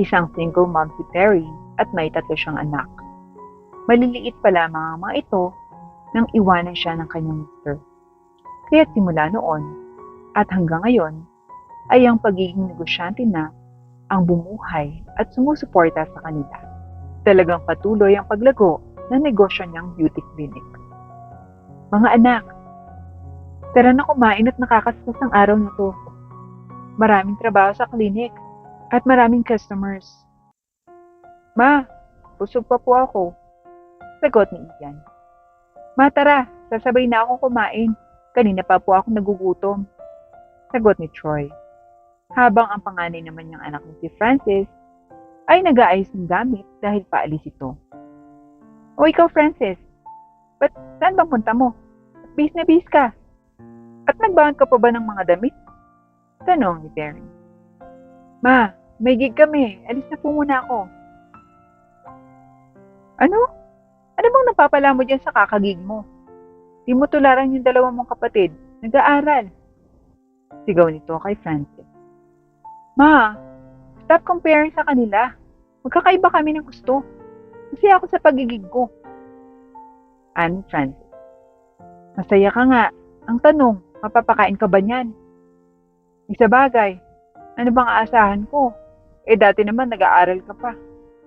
Isang single mom si Terry at may tatlo siyang anak. Maliliit pa lamang ang mga ito nang iwanan siya ng kanyang mister. Kaya simula noon at hanggang ngayon ay ang pagiging negosyante na ang bumuhay at sumusuporta sa kanila. Talagang patuloy ang paglago ng negosyo niyang beauty clinic. Mga anak, tara na kumain at nakakastas ang araw na to. Maraming trabaho sa clinic at maraming customers. Ma, busog pa po ako. Sagot ni Ian. Ma, tara, sasabay na akong kumain. Kanina pa po ako nagugutom. Sagot ni Troy. Habang ang panganay naman niyang anak ni si Francis ay nag-aayos ng gamit dahil paalis ito. O ikaw, Francis, ba't saan bang punta mo? Bis na bis ka. At nagbahan ka pa ba ng mga damit? Tanong ni Terry. Ma, may gig kami. Alis na po muna ako. Ano? Ano bang napapala mo dyan sa kakagig mo? Di mo tularan yung dalawa mong kapatid. Nag-aaral. Sigaw nito kay Francis. Ma, stop comparing sa kanila. Magkakaiba kami ng gusto. Kasi ako sa pagigig ko. Anne Francis. Masaya ka nga. Ang tanong, mapapakain ka ba niyan? Isa bagay, ano bang aasahan ko? Eh dati naman nag-aaral ka pa.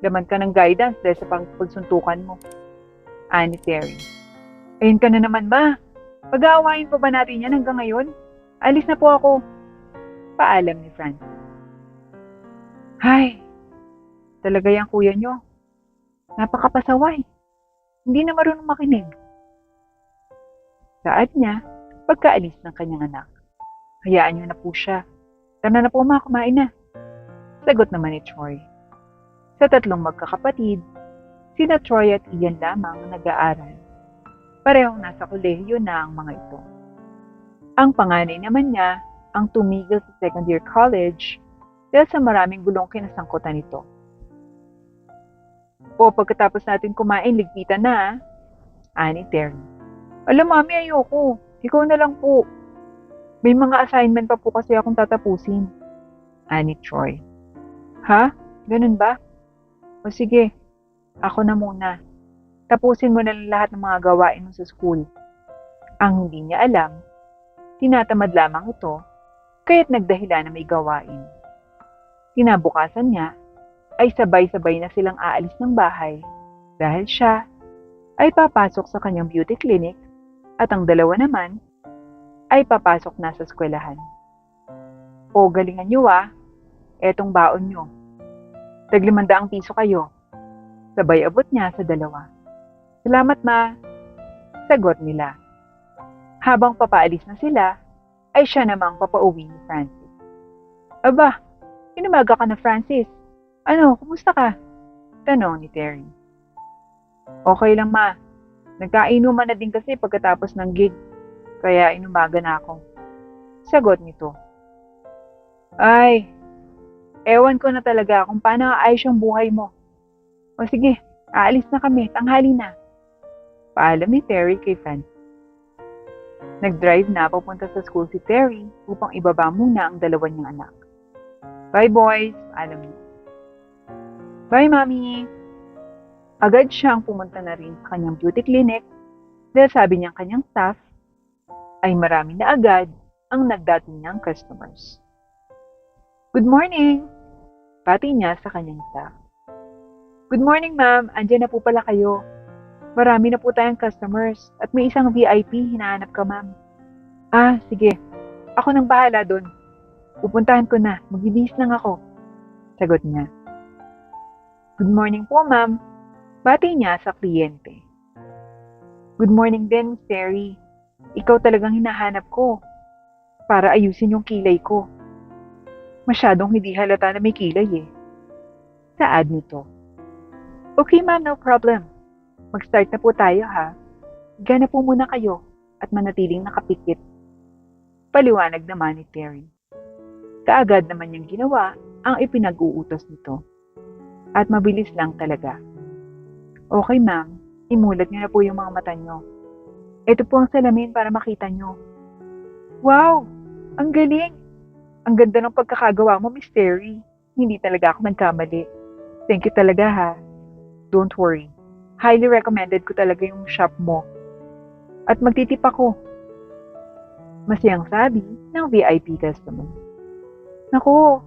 Laman ka ng guidance dahil sa pagsuntukan mo. Ani Terry. Ayun ka na naman ba? Pag-aawain pa ba natin yan hanggang ngayon? Alis na po ako. Paalam ni Francis. Hay, talaga yung kuya nyo. Napakapasaway. Hindi na marunong makinig. Saad niya, pagkaalis ng kanyang anak. Hayaan niyo na po siya. Tara na po mga kumain na. Sagot naman ni Troy. Sa tatlong magkakapatid, sina Troy at Ian lamang ang nag-aaral. Parehong nasa kolehiyo na ang mga ito. Ang panganay naman niya ang tumigil sa second year college dahil sa maraming gulong kinasangkutan nito. O pagkatapos natin kumain, ligpitan na, ah. ani Terry. Alam, mami, ayoko. Ikaw na lang po. May mga assignment pa po kasi akong tatapusin. Ani Troy. Ha? Ganun ba? O sige, ako na muna. Tapusin mo na lahat ng mga gawain mo sa school. Ang hindi niya alam, tinatamad lamang ito, kaya't nagdahilan na may gawain. Kinabukasan niya, ay sabay-sabay na silang aalis ng bahay dahil siya ay papasok sa kanyang beauty clinic at ang dalawa naman ay papasok na sa eskwelahan. O galingan nyo ah, etong baon nyo. Taglimanda ang piso kayo. Sabay abot niya sa dalawa. Salamat ma. Sagot nila. Habang papaalis na sila, ay siya namang papauwi ni Francis. Aba, inumaga ka na Francis. Ano, kumusta ka? Tanong ni Terry. Okay lang ma. Nagkainuman na din kasi pagkatapos ng gig. Kaya inumaga na ako. Sagot nito. Ay, ewan ko na talaga kung paano aayos yung buhay mo. O sige, aalis na kami, tanghali na. Paalam ni Terry kay Francis. Nag-drive na papunta sa school si Terry upang ibaba muna ang dalawa niyang anak. Bye boys, alam niyo. Bye mommy. Agad siyang pumunta na rin sa kanyang beauty clinic dahil sabi niyang kanyang staff ay marami na agad ang nagdating niyang customers. Good morning! Pati niya sa kanyang staff. Good morning ma'am, andyan na po pala kayo. Marami na po tayong customers at may isang VIP hinahanap ka ma'am. Ah, sige. Ako nang bahala doon. Pupuntahan ko na. Magbibihis lang ako. Sagot niya. Good morning po ma'am. Bati niya sa kliyente. Good morning din, Terry. Ikaw talagang hinahanap ko para ayusin yung kilay ko. Masyadong hindi halata na may kilay eh. Saad nito. Okay ma'am, no problem. Mag-start na po tayo ha. Gana po muna kayo at manatiling nakapikit. Paliwanag naman ni Terry. Kaagad naman niyang ginawa ang ipinag-uutos nito. At mabilis lang talaga. Okay ma'am, imulat niyo na po yung mga mata niyo. Ito po ang salamin para makita niyo. Wow! Ang galing! Ang ganda ng pagkakagawa mo, Miss Terry. hindi talaga ako nagkamali. Thank you talaga ha. Don't worry. Highly recommended ko talaga yung shop mo. At magtitip ako. Masiyang sabi ng VIP customer. Naku,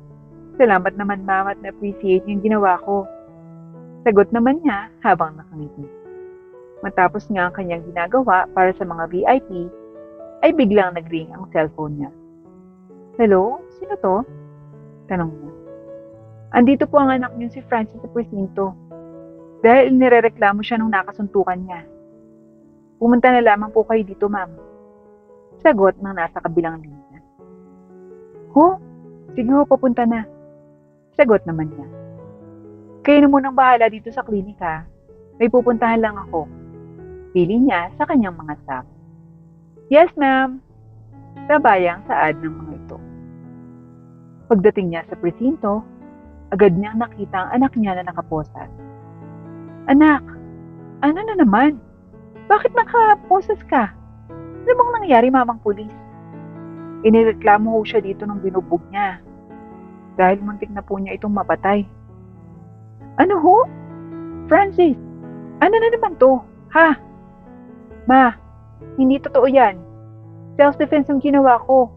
salamat naman ma'am at na-appreciate yung ginawa ko. Sagot naman niya habang nakangiti. Matapos nga ang kanyang ginagawa para sa mga VIP, ay biglang nag-ring ang cellphone niya. Hello? Sino to? Tanong niya. Andito po ang anak niyo si Francis sa. Dahil nirereklamo siya nung nakasuntukan niya. Pumunta na lamang po kayo dito, ma'am. Sagot ng nasa kabilang linya. Ho? Sige ho, papunta na. Sagot naman niya. Kayo na munang bahala dito sa klinika. May pupuntahan lang ako. Pili niya sa kanyang mga staff. Yes, ma'am. Sabayang saad ng mga ito. Pagdating niya sa presinto, agad niyang nakita ang anak niya na nakaposas. Anak, ano na naman? Bakit nakaposas ka? Ano bang nangyari, mamang pulis? Inireklamo ho siya dito nung binubog niya. Dahil muntik na po niya itong mapatay. Ano ho? Francis, ano na naman to? Ha? Ma, hindi totoo yan. Self-defense ang ginawa ko.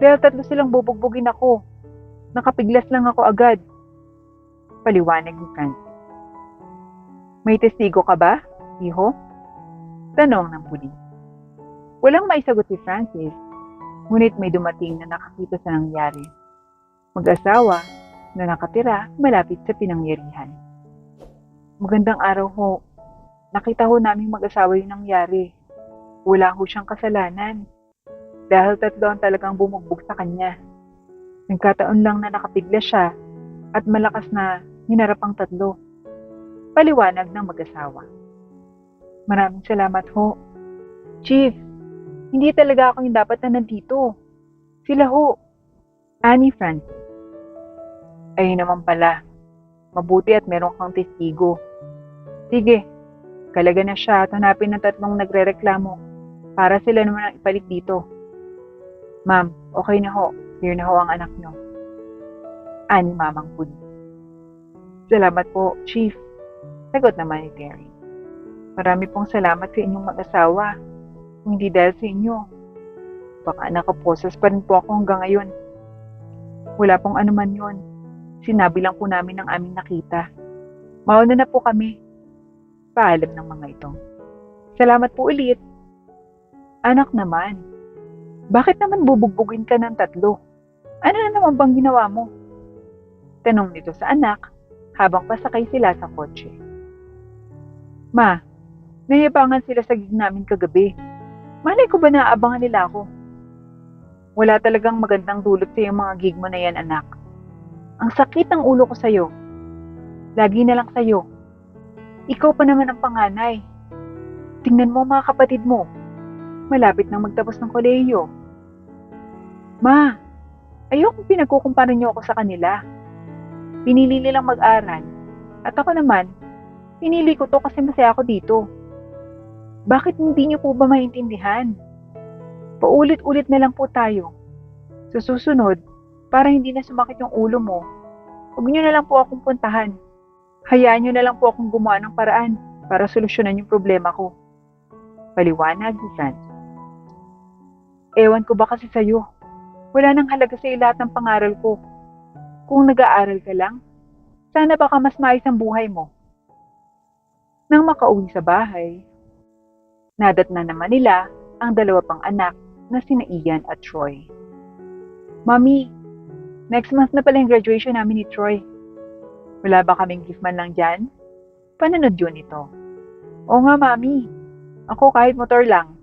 Dahil tatlo silang bubugbugin ako. Nakapiglas lang ako agad. Paliwanag ni Francis. May testigo ka ba, iho? Tanong ng pulis. Walang maisagot si Francis, ngunit may dumating na nakakita sa nangyari. Mag-asawa na nakatira malapit sa pinangyarihan. Magandang araw ho. Nakita ho namin mag-asawa yung nangyari. Wala ho siyang kasalanan. Dahil tatlo ang talagang bumugbog sa kanya. Nagkataon lang na nakapigla siya at malakas na hinarap ang tatlo. Paliwanag ng mag-asawa. Maraming salamat ho. Chief, hindi talaga ako yung dapat na nandito. Sila ho. Annie Francis. Ayun naman pala. Mabuti at meron kang testigo. Sige, kalaga na siya at hanapin ng tatlong nagre-reklamo para sila naman ang ipalit dito. Ma'am, okay na ho. Clear na ho ang anak nyo. Ani mamang pulis. Salamat po, Chief. Sagot naman ni Terry. Marami pong salamat sa inyong mag-asawa. Kung hindi dahil sa inyo, baka nakaposas pa rin po ako hanggang ngayon. Wala pong anuman yon. Sinabi lang po namin ng aming nakita. Mauna na po kami. Paalam ng mga ito. Salamat po ulit. Anak naman, bakit naman bubugbugin ka ng tatlo? Ano na naman bang ginawa mo? Tanong nito sa anak habang pasakay sila sa kotse. Ma, nayabangan sila sa gig namin kagabi. Malay ko ba naabangan nila ako? Wala talagang magandang dulot sa yung mga gig mo na yan, anak. Ang sakit ng ulo ko sa'yo. Lagi na lang sa'yo. Ikaw pa naman ang panganay. Tingnan mo mga kapatid mo. Malapit nang magtapos ng kolehiyo. Ma, ayokong pinagkukumpara niyo ako sa kanila. Pinili nilang mag-aral. At ako naman, pinili ko to kasi masaya ako dito. Bakit hindi niyo po ba maintindihan? Paulit-ulit na lang po tayo. Sa susunod, para hindi na sumakit yung ulo mo, huwag niyo na lang po akong puntahan. Hayaan niyo na lang po akong gumawa ng paraan para solusyonan yung problema ko. Paliwanag ni. Ewan ko ba kasi sa'yo. Wala nang halaga sa lahat ng pangaral ko. Kung nag-aaral ka lang, sana baka mas maayos ang buhay mo. Nang makauwi sa bahay, nadat na naman nila ang dalawa pang anak na sina Ian at Troy. Mami, next month na pala yung graduation namin ni Troy. Wala ba kaming gift man lang dyan? Pananood yun ito. Oo nga, Mami. Ako kahit motor lang.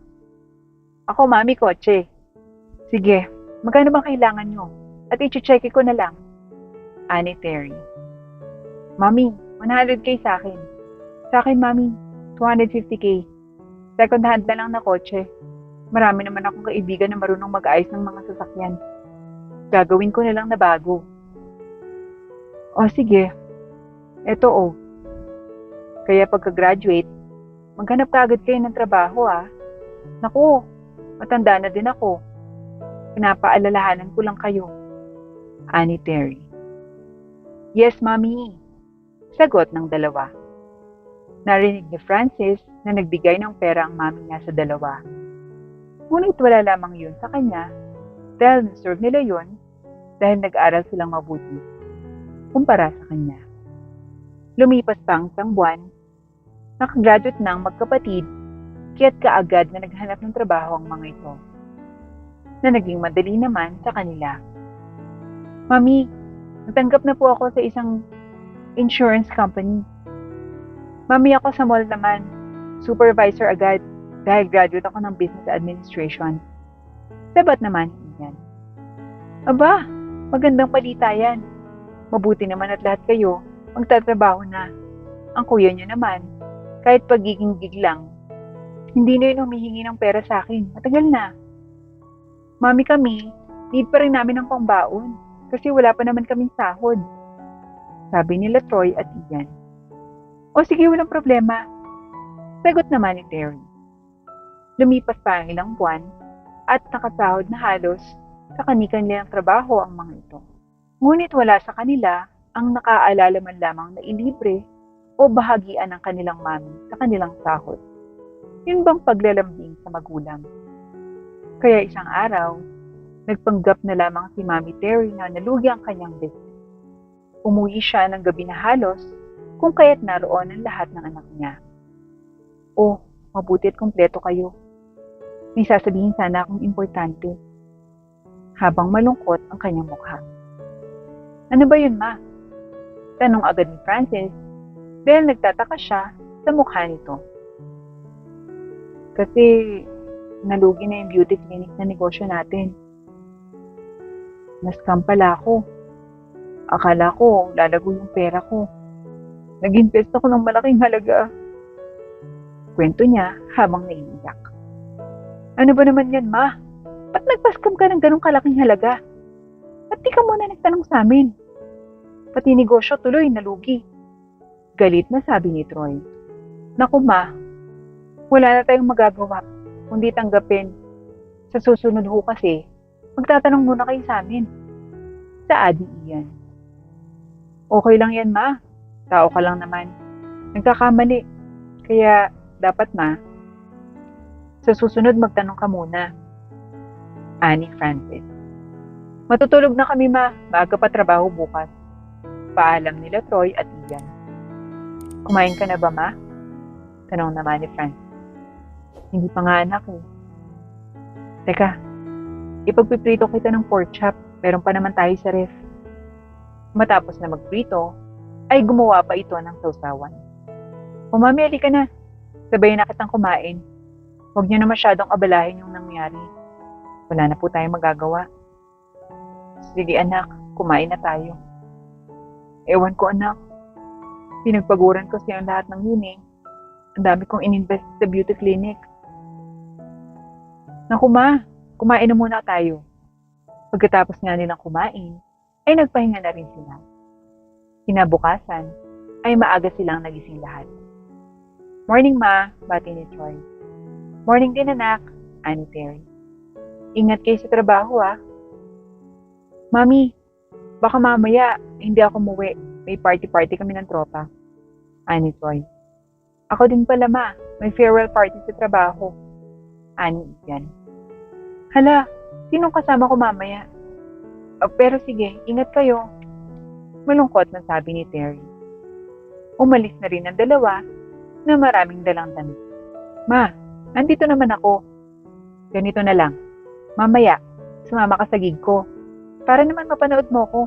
Ako, Mami, kotse. Sige, magkano bang kailangan nyo? At i-check ko na lang. Ani Terry. Mami, 100k sa akin. Sa akin, Mami, 250k. Second hand na lang na kotse. Marami naman akong kaibigan na marunong mag-ayos ng mga sasakyan. Gagawin ko na lang na bago. O sige, eto o. Kaya pagka-graduate, maghanap ka agad kayo ng trabaho ah. Naku, matanda na din ako. Pinapaalalahanan ko lang kayo. Ani Terry. Yes, Mami. Sagot ng dalawa. Narinig ni Francis na nagbigay ng pera ang mami niya sa dalawa. Ngunit wala lamang yun sa kanya dahil deserve nila yun dahil nag-aral silang mabuti kumpara sa kanya. Lumipas pa ang isang buwan, nakagraduate ng magkapatid kaya't kaagad na naghanap ng trabaho ang mga ito na naging madali naman sa kanila. Mami, natanggap na po ako sa isang insurance company. Mami ako sa mall naman, supervisor agad dahil graduate ako ng business administration. Sabat naman yan. Aba, magandang palita yan. Mabuti naman at lahat kayo, magtatrabaho na. Ang kuya niyo naman, kahit pagiging gig lang, hindi na yun humihingi ng pera sa akin. Matagal na. Mami kami, need pa rin namin ng pangbaon kasi wala pa naman kaming sahod. Sabi nila Troy at Ian. O sige, walang problema. Sagot naman ni Terry. Lumipas pa ang ilang buwan at nakasahod na halos sa kanilang trabaho ang mga ito. Ngunit wala sa kanila ang nakaalala man lamang na ilibre o bahagian ng kanilang mami sa kanilang sahod. Yun bang paglalambing sa magulang? Kaya isang araw, nagpanggap na lamang si Mami Terry na nalugi ang kanyang business. Umuwi siya ng gabi na halos kung kaya't naroon ang lahat ng anak niya. Oh, mabuti at kumpleto kayo. May sasabihin sana akong importante. Habang malungkot ang kanyang mukha. Ano ba yun, ma? Tanong agad ni Francis dahil nagtataka siya sa mukha nito. Kasi nalugi na yung beauty clinic na negosyo natin. Nascam pala ako. Akala ko lalago yung pera ko. Nag-invest ako ng malaking halaga. Kwento niya habang naiiyak. Ano ba naman yan, ma? Ba't nagpaskam ka ng ganong kalaking halaga? Ba't di ka muna nagtanong sa amin? Pati negosyo tuloy nalugi. Galit na sabi ni Troy. Naku ma, wala na tayong magagawa kundi tanggapin. Sa susunod ho kasi, magtatanong muna kayo sa amin. Sa adi iyan. Okay lang yan ma, tao ka lang naman. Nagkakamali, kaya dapat ma, sa susunod magtanong ka muna. Ani Francis. Matutulog na kami ma, maaga pa trabaho bukas. Paalam nila Troy at Ian. Kumain ka na ba ma? Tanong naman ni Francis. Hindi pa nga anak eh. Teka, ipagpiprito kita ng pork chop. Meron pa naman tayo sa ref. Matapos na magprito, ay gumawa pa ito ng sausawan. O mami, ka na. Sabayin na kitang kumain. Huwag niyo na masyadong abalahin yung nangyari. Wala na po tayong magagawa. Sige anak, kumain na tayo. Ewan ko anak. Pinagpaguran ko siya ang lahat ng hining. Ang dami kong ininvest sa beauty clinic. Naku ma, kumain na muna tayo. Pagkatapos nga nilang kumain, ay nagpahinga na rin sila. Kinabukasan, ay maaga silang nagising lahat. Morning ma, bati ni Troy. Morning din anak, ani Terry. Ingat kayo sa trabaho ah. Mami, baka mamaya hindi ako muwi. May party-party kami ng tropa. Ani Troy. Ako din pala ma, may farewell party sa trabaho. Ani yan. Hala, sinong kasama ko mamaya? Oh, pero sige, ingat kayo. Malungkot na sabi ni Terry. Umalis na rin ang dalawa na maraming dalang damit. Ma, nandito naman ako. Ganito na lang. Mamaya, sumama ka sa gig ko. Para naman mapanood mo ko.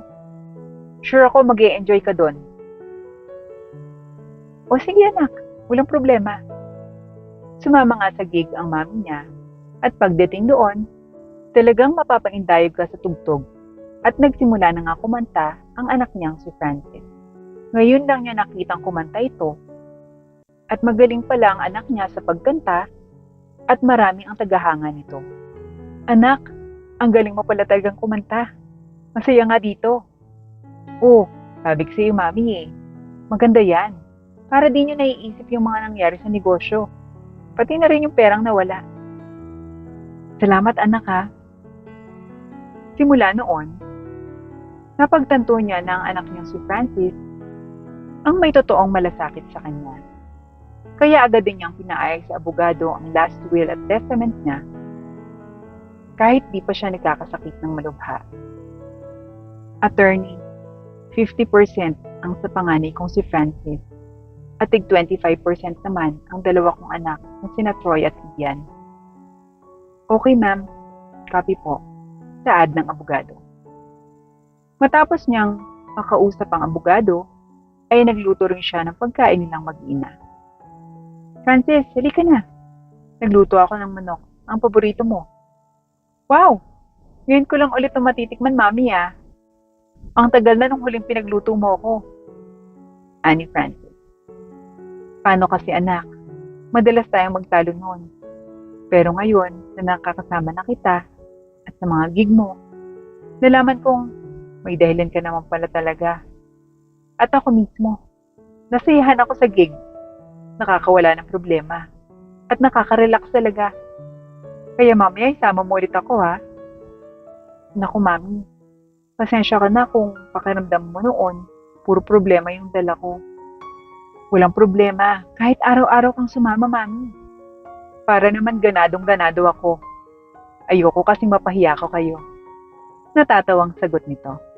Sure ako mag enjoy ka doon. O sige anak, walang problema. Sumama nga sa gig ang mami niya at pagdating doon, talagang mapapaindayog ka sa tugtog at nagsimula na nga kumanta ang anak niyang si Francis. Ngayon lang niya nakitang kumanta ito at magaling pala ang anak niya sa pagkanta at marami ang tagahanga nito. Anak, ang galing mo pala talagang kumanta. Masaya nga dito. Oh, sabi ko sa'yo mami eh. Maganda yan. Para di nyo naiisip yung mga nangyari sa negosyo. Pati na rin yung perang nawala. Salamat anak ha. Simula noon, Napagtanto niya na ang anak niyang si Francis ang may totoong malasakit sa kanya. Kaya agad din niyang pinaayag sa abogado ang last will at testament niya kahit di pa siya nagkakasakit ng malubha. Attorney, 50% ang sa panganay kong si Francis at tig 25% naman ang dalawa kong anak na sina Troy at Ian. Okay ma'am, copy po, saad ng abogado. Matapos niyang makausap ang abogado, ay nagluto rin siya ng pagkain nilang mag-ina. Francis, halika na. Nagluto ako ng manok, ang paborito mo. Wow! Ngayon ko lang ulit na matitikman, mami ah. Ang tagal na nung huling pinagluto mo ako. Ani Francis. Paano kasi anak? Madalas tayong magtalo noon. Pero ngayon, na nakakasama na kita at sa mga gig mo, nalaman kong may dahilan ka naman pala talaga. At ako mismo, nasiyahan ako sa gig. Nakakawala ng problema. At nakaka-relax talaga. Kaya mamaya isama mo ulit ako ha. Naku mami, pasensya ka na kung pakiramdam mo noon, puro problema yung dala ko. Walang problema, kahit araw-araw kang sumama mami. Para naman ganadong ganado ako. Ayoko kasing mapahiya ko kayo. Natatawang sagot nito.